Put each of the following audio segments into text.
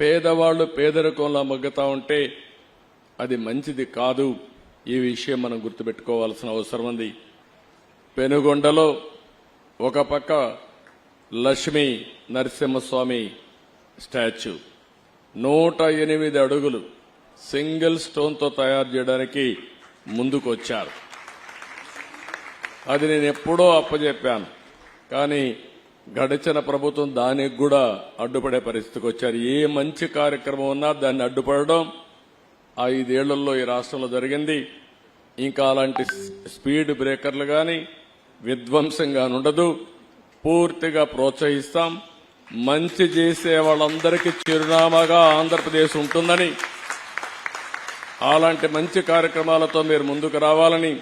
పేదవాళ్ళు పేదరికంలో మగ్గుతా ఉంటే అది మంచిది కాదు. ఈ విషయం మనం గుర్తుపెట్టుకోవాల్సిన అవసరం ఉంది. పెనుగొండలో ఒక పక్క లక్ష్మీ నరసింహస్వామి స్టాచ్యూ. నూట ఎనిమిది అడుగులు సింగిల్ స్టోన్తో తయారు చేయడానికి ముందుకొచ్చారు. అది నేను ఎప్పుడో అప్పచెప్పాను కానీ గడిచిన ప్రభుత్వం దానికి కూడా అడ్డుపడే పరిస్థితికి వచ్చారు. ఏ మంచి కార్యక్రమం ఉన్నా దాన్ని అడ్డుపడడం ఐదేళ్ళలో ఈ రాష్ట్రంలో జరిగింది. ఇంకా అలాంటి స్పీడ్ బ్రేకర్లు కానీ విధ్వంసంగా ఉండదు. పూర్తిగా ప్రోత్సహిస్తాం. మంచి చేసే వాళ్ళందరికీ చిరునామాగా ఆంధ్రప్రదేశ్ ఉంటుందని అలాంటి మంచి కార్యక్రమాలతో మీరు ముందుకు రావాలని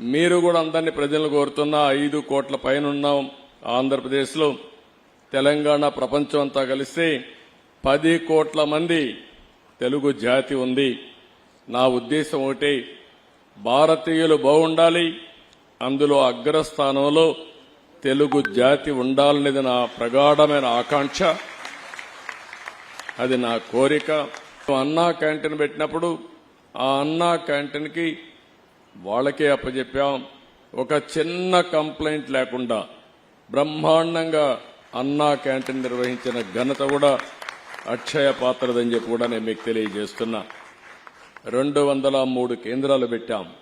మీరు కూడా అందరినీ ప్రజలను కోరుతున్న ఐదు కోట్ల పైన ఉన్నాం. ఆంధ్రప్రదేశ్లో తెలంగాణ ప్రపంచం అంతా కలిస్తే పది కోట్ల మంది తెలుగు జాతి ఉంది. నా ఉద్దేశం ఒకటి భారతీయులు బాగుండాలి అందులో అగ్రస్థానంలో తెలుగు జాతి ఉండాలనేది నా ప్రగాఢమైన ఆకాంక్ష. అది నా కోరిక. అన్నా క్యాంటీన్ పెట్టినప్పుడు ఆ అన్నా క్యాంటీన్కి వాళ్ళకే అప్పచెప్పాం ఒక చిన్న కంప్లైంట్ లేకుండా బ్రహ్మాండంగా అన్నా క్యాంటీన్ నిర్వహించిన ఘనత కూడా అక్షయ పాత్రదని చెప్పి కూడా నేను మీకు తెలియజేస్తున్నా. రెండు వందల మూడు కేంద్రాలు పెట్టాం.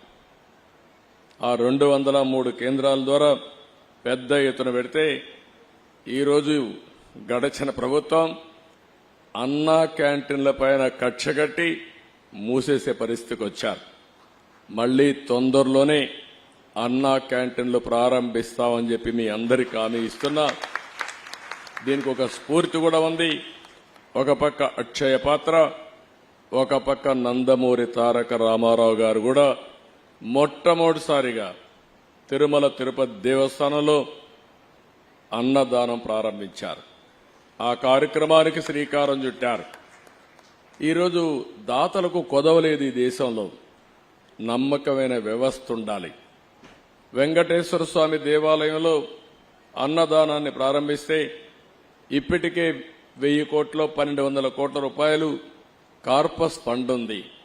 ఆ రెండు వందల మూడు కేంద్రాల ద్వారా పెద్ద ఎత్తున పెడితే ఈరోజు గడచిన ప్రభుత్వం అన్నా క్యాంటీన్ల పైన కక్షగట్టి మూసేసే పరిస్థితికి వచ్చారు. మళ్ళీ తొందరలోనే అన్నా క్యాంటీన్లు ప్రారంభిస్తామని చెప్పి మీ అందరికి హామీ ఇస్తున్నా. దీనికి ఒక స్ఫూర్తి కూడా ఉంది. ఒక పక్క అక్షయ పాత్ర ఒక పక్క నందమూరి తారక రామారావు గారు కూడా మొట్టమొదటిసారిగా తిరుమల తిరుపతి దేవస్థానంలో అన్నదానం ప్రారంభించారు. ఆ కార్యక్రమానికి శ్రీకారం చుట్టారు. ఈరోజు దాతలకు కొదవలేదు ఈ దేశంలో. నమ్మకమైన వ్యవస్థ ఉండాలి. వెంకటేశ్వర స్వామి దేవాలయంలో అన్నదానాన్ని ప్రారంభిస్తే ఇప్పటికే వెయ్యి కోట్ల పన్నెండు వందల కోట్ల రూపాయలు కార్పస్ ఫండ్ ఉంది.